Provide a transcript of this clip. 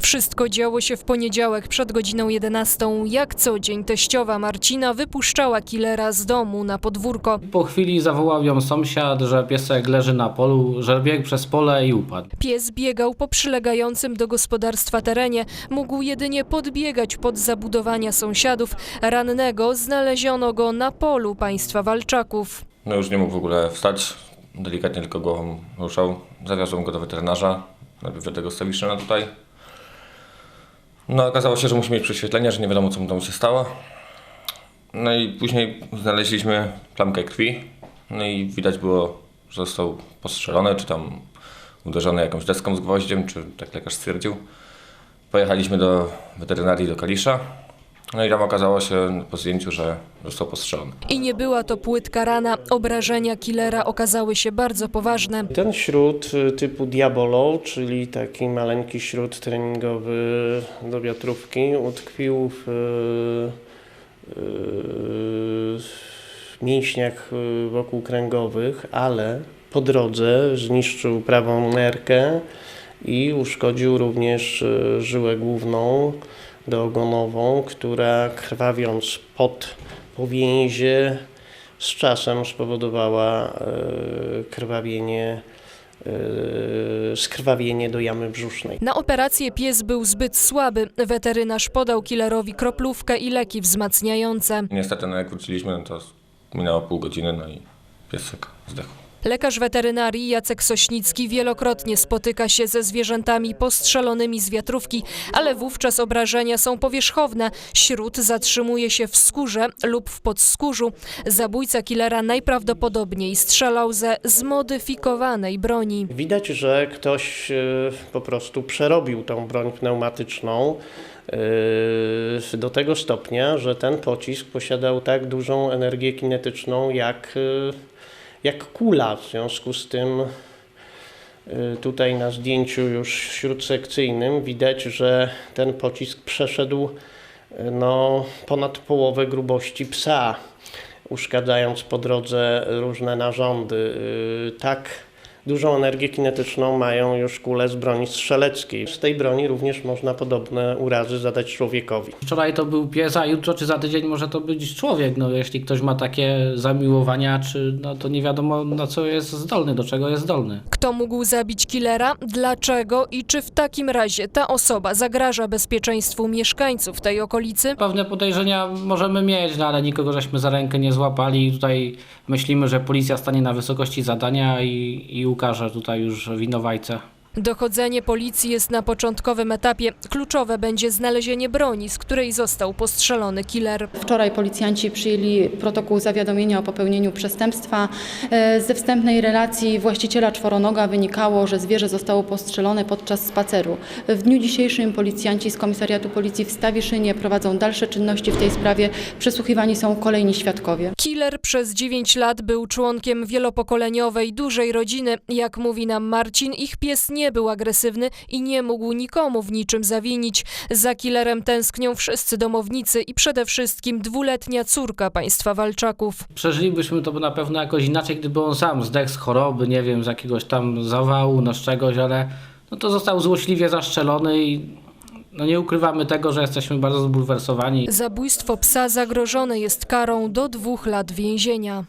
Wszystko działo się w poniedziałek przed godziną 11. Jak co dzień teściowa Marcina wypuszczała killera z domu na podwórko. Po chwili zawołał ją sąsiad, że piesek leży na polu, że biegł przez pole i upadł. Pies biegał po przylegającym do gospodarstwa terenie. Mógł jedynie podbiegać pod zabudowania sąsiadów. Rannego znaleziono go na polu państwa Walczaków. No już nie mógł w ogóle wstać, delikatnie tylko głową ruszał. Zawiozłem go do weterynarza, najpierw do tego Stawiszyna tutaj. No okazało się, że musi mieć prześwietlenie, że nie wiadomo co mu tam się stało. No i później znaleźliśmy plamkę krwi. No i widać było, że został postrzelony, czy tam uderzony jakąś deską z gwoździem, czy tak lekarz stwierdził. Pojechaliśmy do weterynarii do Kalisza. No i tam okazało się po zdjęciu, że został postrzelony. I nie była to płytka rana. Obrażenia killera okazały się bardzo poważne. Ten śród y, typu Diabolo, czyli taki maleńki śród treningowy do wiatrówki, utkwił w, y, y, w mięśniach y, wokół kręgowych, ale po drodze zniszczył prawą nerkę i uszkodził również y, żyłę główną doogonową, która krwawiąc pod powięzie z czasem spowodowała e, krwawienie, e, skrwawienie do jamy brzusznej. Na operację pies był zbyt słaby. Weterynarz podał killerowi kroplówkę i leki wzmacniające. Niestety, no jak wróciliśmy, to minęło pół godziny, no i piesek zdechł. Lekarz weterynarii Jacek Sośnicki wielokrotnie spotyka się ze zwierzętami postrzelonymi z wiatrówki, ale wówczas obrażenia są powierzchowne. Śród zatrzymuje się w skórze lub w podskórzu. Zabójca killera najprawdopodobniej strzelał ze zmodyfikowanej broni. Widać, że ktoś e, po prostu przerobił tą broń pneumatyczną e, do tego stopnia, że ten pocisk posiadał tak dużą energię kinetyczną jak, e, jak kula. W związku z tym e, tutaj na zdjęciu już śródsekcyjnym widać, że ten pocisk przeszedł e, no, ponad połowę grubości psa, uszkadzając po drodze różne narządy. E, Tak dużą energię kinetyczną mają już kule z broni strzeleckiej. Z tej broni również można podobne urazy zadać człowiekowi. Wczoraj to był pies, a jutro czy za tydzień może to być człowiek. No, jeśli ktoś ma takie zamiłowania, czy no, to nie wiadomo na co jest zdolny, do czego jest zdolny. Kto mógł zabić killera? Dlaczego i czy w takim razie ta osoba zagraża bezpieczeństwu mieszkańców tej okolicy? Pewne podejrzenia możemy mieć, no, ale nikogo żeśmy za rękę nie złapali. Tutaj myślimy, że policja stanie na wysokości zadania i, i ukaże tutaj już winowajcę. Dochodzenie policji jest na początkowym etapie. Kluczowe będzie znalezienie broni, z której został postrzelony killer. Wczoraj policjanci przyjęli protokół zawiadomienia o popełnieniu przestępstwa. E, Ze wstępnej relacji właściciela czworonoga wynikało, że zwierzę zostało postrzelone podczas spaceru. W dniu dzisiejszym policjanci z Komisariatu Policji w Stawiszynie prowadzą dalsze czynności w tej sprawie. Przesłuchiwani są kolejni świadkowie. Killer przez 9 lat był członkiem wielopokoleniowej, dużej rodziny. Jak mówi nam Marcin, ich pies nie był agresywny i nie mógł nikomu w niczym zawinić. Za killerem tęsknią wszyscy domownicy i przede wszystkim dwuletnia córka państwa Walczaków. Przeżylibyśmy to na pewno jakoś inaczej, gdyby on sam zdechł z choroby, nie wiem, z jakiegoś tam zawału, no z czegoś, ale no to został złośliwie zaszczelony i no nie ukrywamy tego, że jesteśmy bardzo zbulwersowani. Zabójstwo psa zagrożone jest karą do dwóch lat więzienia.